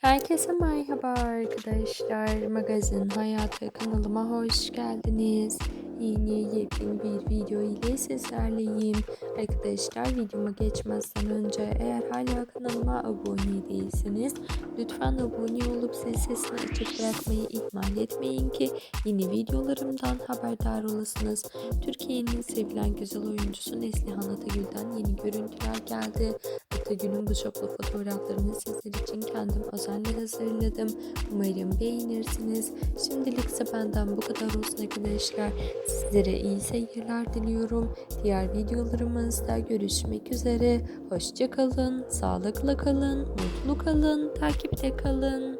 Herkese merhaba arkadaşlar. Magazin Hayatı kanalıma hoş geldiniz. Yeni yepyeni bir video ile sizlerleyim. Arkadaşlar videoma geçmezden önce eğer hala kanalıma abone değilseniz lütfen abone olup zil sesini açık bırakmayı ihmal etmeyin ki yeni videolarımdan haberdar olasınız. Türkiye'nin sevilen güzel oyuncusu Neslihan Atagül'den yeni görüntüler geldi. Atagül'ün bu şoklu fotoğraflarını sizler için kendim özenle hazırladım. Umarım beğenirsiniz. Şimdilik ise benden bu kadar olsun arkadaşlar. Sizlere iyi seyirler diliyorum. Diğer videolarımızda görüşmek üzere. Hoşça kalın, sağlıkla kalın, mutlu kalın, takipte kalın.